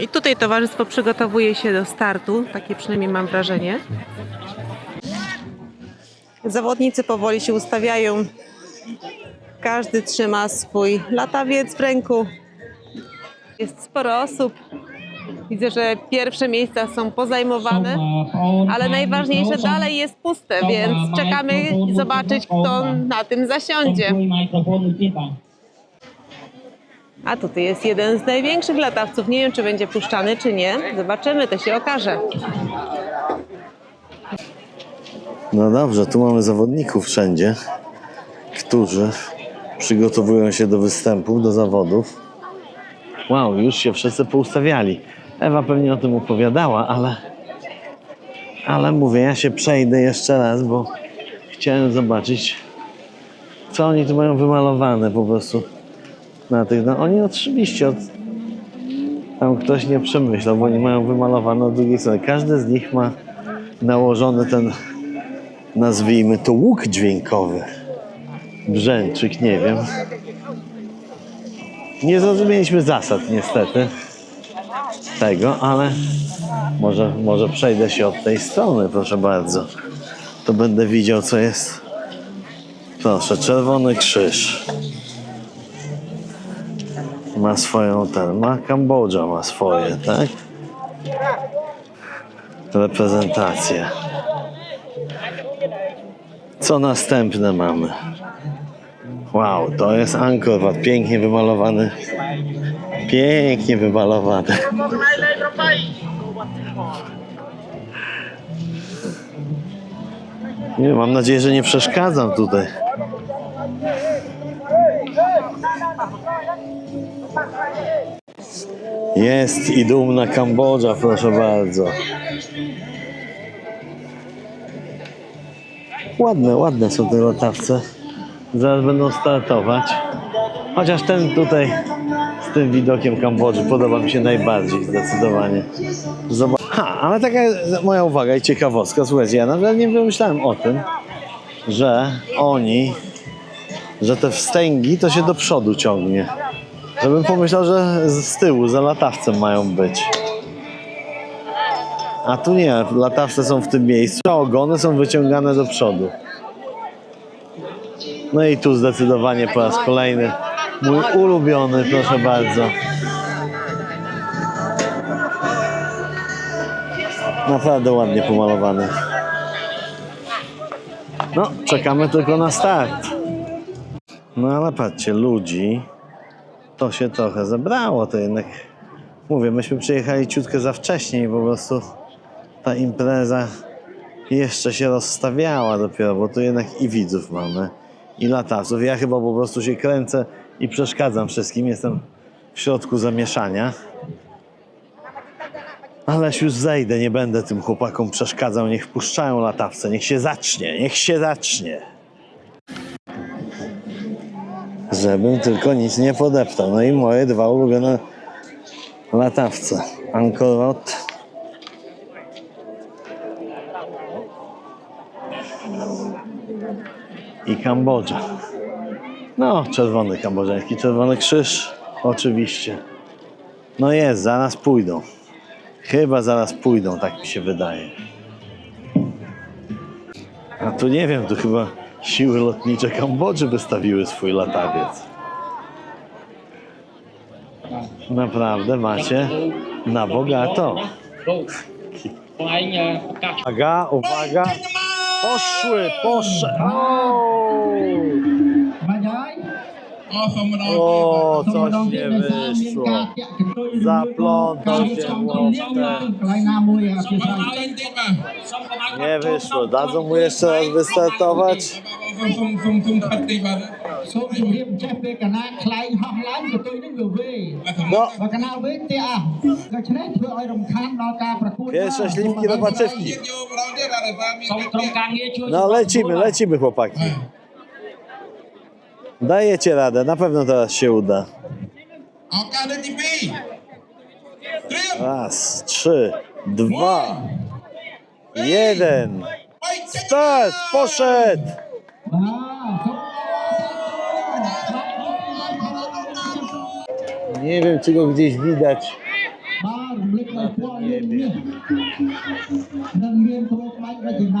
I tutaj towarzystwo przygotowuje się do startu, takie przynajmniej mam wrażenie. Zawodnicy powoli się ustawiają. Każdy trzyma swój latawiec w ręku. Jest sporo osób. Widzę, że pierwsze miejsca są pozajmowane, ale najważniejsze dalej jest puste, więc czekamy zobaczyć, kto na tym zasiądzie. A tutaj jest jeden z największych latawców. Nie wiem, czy będzie puszczany, czy nie. Zobaczymy, to się okaże. No dobrze, tu mamy zawodników wszędzie, którzy przygotowują się do występów, do zawodów. Wow, już się wszyscy poustawiali. Ewa pewnie o tym opowiadała, ale, ale mówię, ja się przejdę jeszcze raz, bo chciałem zobaczyć, co oni tu mają wymalowane po prostu na tych. No oni oczywiście od, tam ktoś nie przemyślał, bo oni mają wymalowane od drugiej strony. Każdy z nich ma nałożony ten nazwijmy to łuk dźwiękowy. Brzęczyk, nie wiem. Nie zrozumieliśmy zasad niestety tego, ale może, może przejdę się od tej strony, proszę bardzo. To będę widział, co jest. Proszę, Czerwony Krzyż. Ma swoją ten, ma Kambodża ma swoje, tak? Reprezentację. Co następne mamy? Wow, to jest Angkor pięknie wymalowany. Pięknie wymalowany. Nie, mam nadzieję, że nie przeszkadzam tutaj. Jest i dumna Kambodża, proszę bardzo. Ładne, ładne są te latawce. Zaraz będą startować. Chociaż ten tutaj z tym widokiem Kambodży podoba mi się najbardziej zdecydowanie. Zobacz. Ha, ale taka moja uwaga i ciekawostka. Słuchajcie, ja nawet nie pomyślałem o tym, że oni, że te wstęgi to się do przodu ciągnie. Żebym pomyślał, że z tyłu, za latawcem mają być. A tu nie, latawce są w tym miejscu, a ogony są wyciągane do przodu. No i tu zdecydowanie po raz kolejny mój ulubiony, proszę bardzo. Naprawdę ładnie pomalowany. No, czekamy tylko na start. No ale patrzcie, ludzi to się trochę zebrało, to jednak mówię, myśmy przyjechali ciutkę za wcześnie i po prostu ta impreza jeszcze się rozstawiała dopiero, bo tu jednak i widzów mamy, i latawców. Ja chyba po prostu się kręcę i przeszkadzam wszystkim, jestem w środku zamieszania. Ależ już zejdę, nie będę tym chłopakom przeszkadzał, niech wpuszczają latawce, niech się zacznie, niech się zacznie. Żebym tylko nic nie podeptał. No i moje dwa ulubione latawce. Angkor i Kambodża. No, czerwony kambodżański, czerwony krzyż, oczywiście. No jest, zaraz pójdą. Chyba zaraz pójdą, tak mi się wydaje. A tu nie wiem, tu chyba siły lotnicze Kambodży wystawiły swój latawiec. Naprawdę macie na bogato. Uwaga, uwaga. Poszły, poszły. O, coś nie wyszło. Zaplątał się Nie wyszło. Dadzą mu jeszcze raz wystartować. No. no. Pierwsze śliwki do paczywki. No lecimy, lecimy chłopaki. Dajecie radę, na pewno teraz się uda. Raz, trzy, dwa, jeden. Start! Poszedł! Nie wiem, czy go gdzieś widać. Nie wiem.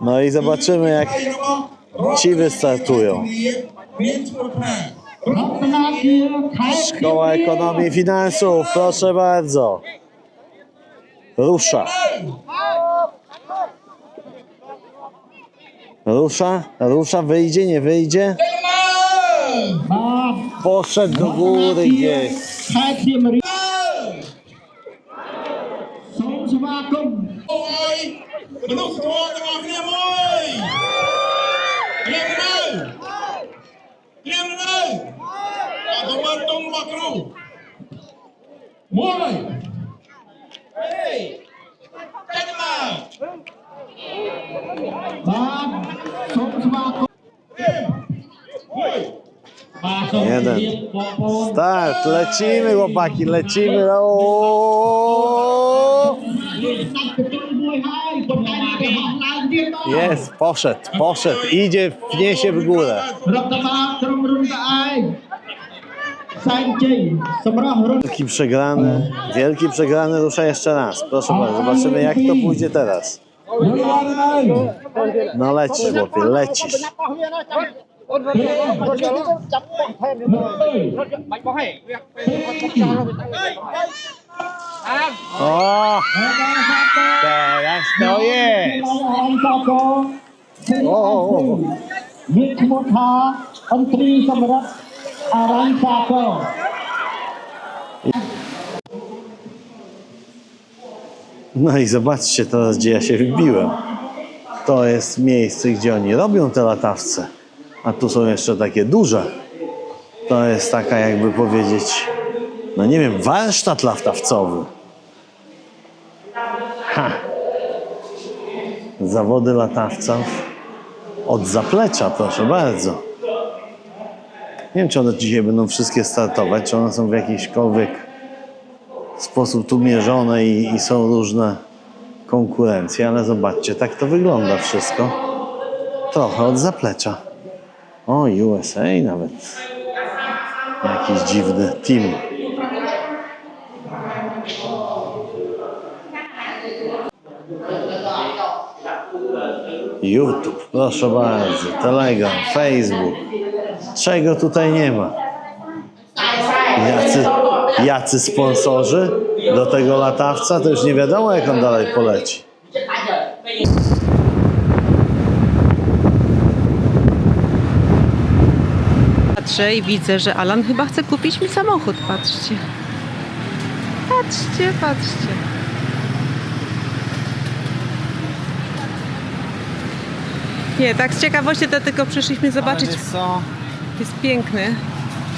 No i zobaczymy, jak ci wystartują. Szkoła Ekonomii i Finansów, proszę bardzo. Rusza. Rusza, rusza, wyjdzie, nie wyjdzie. Poszedł do góry gdzieś. Jeden. Start, lecimy chłopaki, lecimy. O! Jest, poszedł, poszedł, idzie, pnie się w górę. Wielki przegrany, wielki przegrany rusza jeszcze raz. Proszę bardzo, zobaczymy jak to pójdzie teraz. រុនឡើងហើយ No lecisz chłopie, lecisz. អើយ O, teraz to jest. អង្គសាកោ អូអូអូ មានឈ្មោះថាអន្ត្រីសម្រាប់អារញ្ញសាកោ No i zobaczcie teraz, gdzie ja się wbiłem. To jest miejsce, gdzie oni robią te latawce. A tu są jeszcze takie duże. To jest taka, jakby powiedzieć, no nie wiem, warsztat latawcowy. Ha! Zawody latawców od zaplecza, proszę bardzo. Nie wiem, czy one dzisiaj będą wszystkie startować, czy one są w jakiśkolwiek sposób tu mierzone i, i są różne konkurencje, ale zobaczcie, tak to wygląda wszystko. Trochę od zaplecza. O, USA nawet. Jakiś dziwny team. YouTube, proszę bardzo, Telegram, Facebook. Czego tutaj nie ma? Jacy, sponsorzy do tego latawca, to już nie wiadomo, jak on dalej poleci. Patrzę i widzę, że Alan chyba chce kupić mi samochód. Patrzcie. Patrzcie, patrzcie. Nie, tak z ciekawości to tylko przyszliśmy zobaczyć. co? Jest piękny.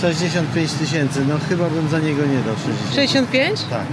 65 tysięcy, no chyba bym za niego nie dał 60. 65? Tak.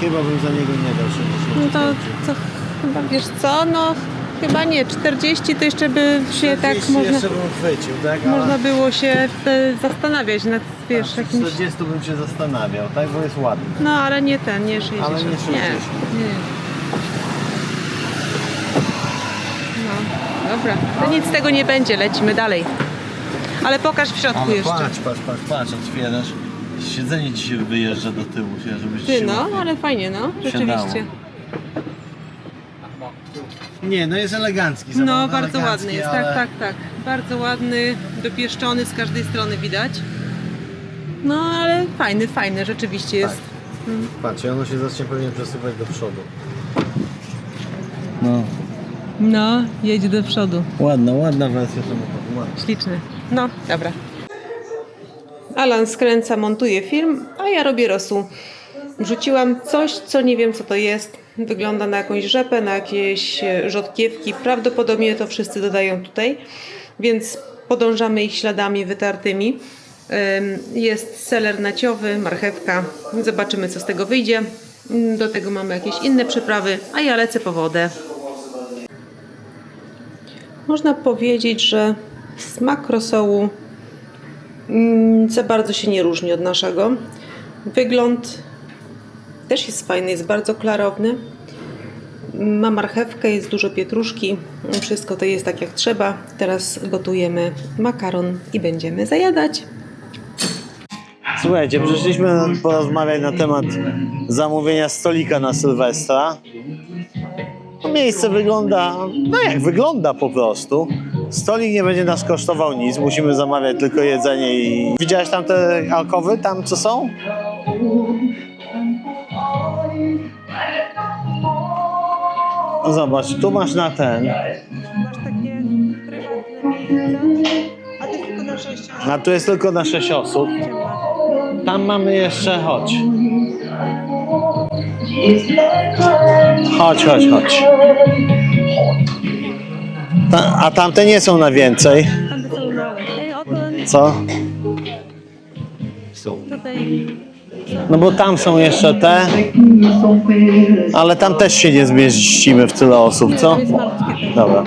Chyba bym za niego nie dał 60. No to, to chyba wiesz co, no chyba nie. 40 to jeszcze by się tak można, jeszcze bym chwycił, tak? Ale można było się e, zastanawiać nad wiesz przy jakimś. 40 bym się zastanawiał, tak? Bo jest ładny. No ale nie ten, nie 60. Ale nie 60. Nie, nie. No, dobra. To nic z tego nie będzie, lecimy dalej. Ale pokaż w środku Ale jeszcze. patrz, patrz, patrz, patrz, otwierasz. Siedzenie ci się wyjeżdża do tyłu, się, żebyś Ty się no, łapił. ale fajnie, no, rzeczywiście. Nie, no jest elegancki. No, bardzo elegancki, ładny jest, ale... tak, tak, tak. Bardzo ładny, dopieszczony z każdej strony widać. No, ale fajny, fajny rzeczywiście jest. Patrz, i ono się zacznie pewnie przesuwać do przodu. No, No, jedzie do przodu. ładna, ładna wersja samochodu. Śliczny. No, dobra. Alan skręca, montuje film, a ja robię rosół. Wrzuciłam coś, co nie wiem co to jest. Wygląda na jakąś rzepę, na jakieś e, rzodkiewki. Prawdopodobnie to wszyscy dodają tutaj, więc podążamy ich śladami wytartymi. Ym, Jest seler naciowy, marchewka. Zobaczymy co z tego wyjdzie. Do tego mamy jakieś inne przyprawy, a ja lecę po wodę. Można powiedzieć, że smak rosołu mm, za bardzo się nie różni od naszego. Wygląd też jest fajny, jest bardzo klarowny. Ma marchewkę, jest dużo pietruszki. Wszystko to jest tak jak trzeba. Teraz gotujemy makaron i będziemy zajadać. Słuchajcie, przyszliśmy porozmawiać na temat zamówienia stolika na Sylwestra. Miejsce wygląda, no jak wygląda po prostu. Stolik nie będzie nas kosztował nic, musimy zamawiać tylko jedzenie i... Widziałeś tam te alkowy, tam co są? Zobacz, tu masz na ten, Masz takie prywatne miejsca, a ty tylko na 6 a tu jest tylko na 6 osób. Tam mamy jeszcze, chodź. Chodź, chodź, chodź. Ta, a tamte nie są na więcej. Tamte są małe. Ej, oto Co? tutaj No bo tam są jeszcze te, ale tam też się nie zmieścimy w tyle osób, co? jest malutkie. Dobra.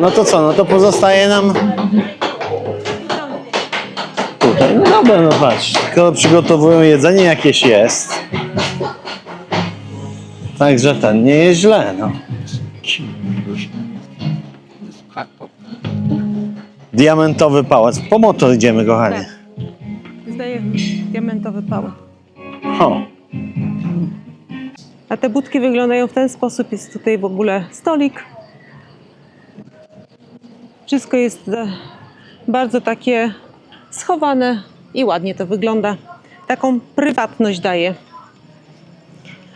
No to co, no to pozostaje nam tutaj. No dobra, no patrz, tylko przygotowują jedzenie jakieś jest. Także ten, nie jest źle, no. Diamentowy pałac. Po motor idziemy, kochanie. Zdaje diamentowy pałę. Ho. A te budki wyglądają w ten sposób. Jest tutaj w ogóle stolik. Wszystko jest e, bardzo takie schowane i ładnie to wygląda. Taką prywatność daje.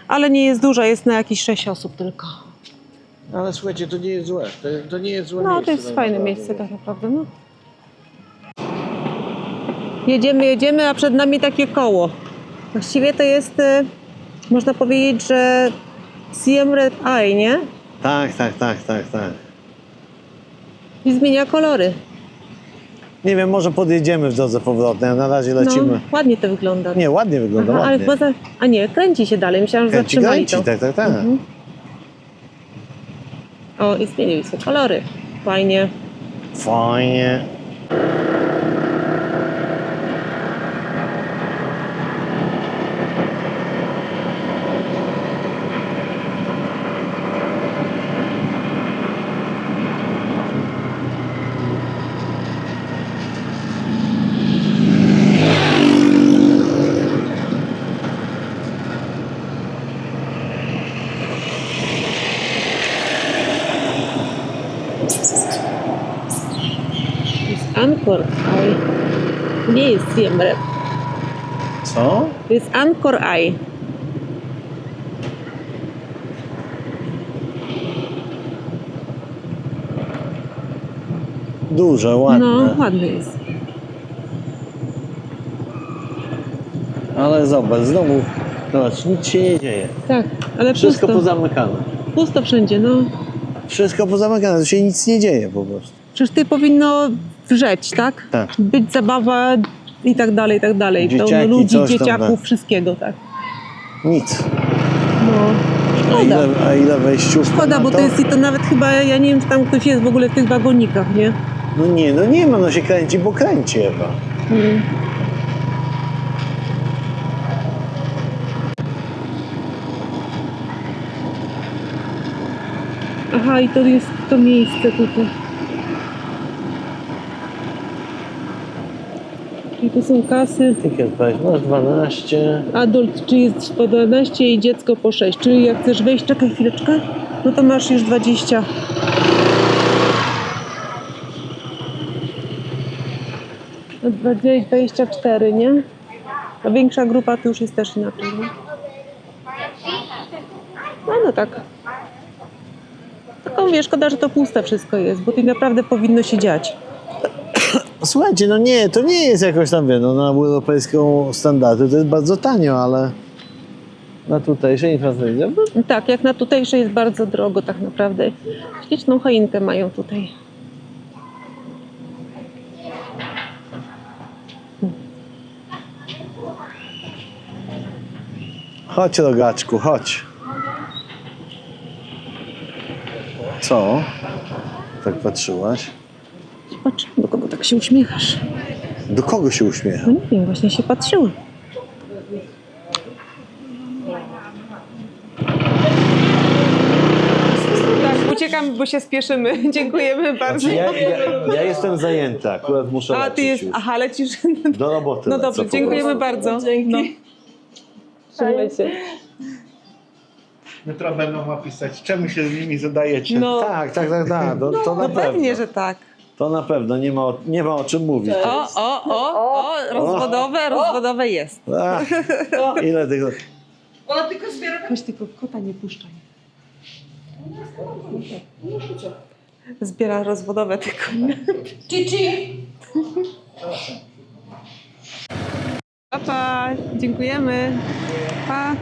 Ale nie jest duża, jest na jakieś 6 osób tylko. Ale słuchajcie, to nie jest złe. To, to nie jest złe No, to jest fajne miejsce tak naprawdę. No. Jedziemy, jedziemy, a przed nami takie koło. Właściwie to jest, e, można powiedzieć, że Siem Red Eye, nie? Tak, tak, tak, tak, tak. I zmienia kolory. Nie wiem, może podjedziemy w drodze powrotnej, a na razie lecimy. No, ładnie to wygląda. Nie, ładnie wygląda, Aha, ale ładnie. poza... A nie, kręci się dalej. Myślałam, że Kręci, zatrzymali kręci, to. tak, tak, tak. Mhm. O, i zmieniły się kolory. Fajnie. Fajnie. Jest Anchor Eye. Nie jest Siem. Co? To jest Anchor Eye. Duże, ładne. No, ładny jest. Ale zobacz, znowu, zobacz, nic się nie dzieje. Tak, ale Wszystko pusto. pozamykane. Pusto wszędzie, no. Wszystko pozamykane, to się nic nie dzieje po prostu. Przecież ty powinno wrzeć, tak? Tak. Być zabawa i tak dalej, i tak dalej. Dzieciaki, Pełno ludzi, coś tam, dzieciaków, tak. wszystkiego, tak. Nic. No, A szkoda. ile, a ile wejściówka Szkoda, na bo to jest i to nawet chyba, ja nie wiem, czy tam ktoś jest w ogóle w tych wagonikach, nie? No nie, no nie ma, no się kręci, bo kręci Ewa. Mm. Aha, i to jest to miejsce tutaj. I tu są kasy. Ticket price, masz 12. Adult, czy jest po 12 i dziecko po 6. Czyli jak chcesz wejść, czekaj chwileczkę, no to masz już 20. No 20, 24, nie? A większa grupa to już jest też inaczej, nie? No, no tak. Tylko wiesz, szkoda, że to puste wszystko jest, bo tu naprawdę powinno się dziać. Słuchajcie, no nie, to nie jest jakoś tam, wie, no na europejską standardy to jest bardzo tanio, ale na tutejsze infrastrukturze no, Tak, jak na tutejsze jest bardzo drogo tak naprawdę. Śliczną choinkę mają tutaj. Chodź rogaczku, chodź. Co? Tak patrzyłaś? Patrz, do kogo tak się uśmiechasz? Do kogo się uśmiecha? No nie wiem, właśnie się patrzyła. Tak, uciekamy, bo się spieszymy. Dziękujemy bardzo. Ja, ja, ja jestem zajęty, akurat muszę A, ty jest, już. aha, lecisz. Do roboty No lecę dobrze, po dziękujemy prostu. bardzo. Dzięki. Trzymaj się. Jutro będą napisać, czemu się z nimi zadajecie. No, Tak, tak, tak, tak. To, to na no pewno. pewnie, że tak. To na pewno, nie ma, o- nie ma o czym mówić. O, o, o, o, rozwodowe, rozwodowe jest. Ach, ile tego... Weź tylko kota nie puszczaj. Zbiera rozwodowe tylko. Cici! Pa, pa, dziękujemy. Pa.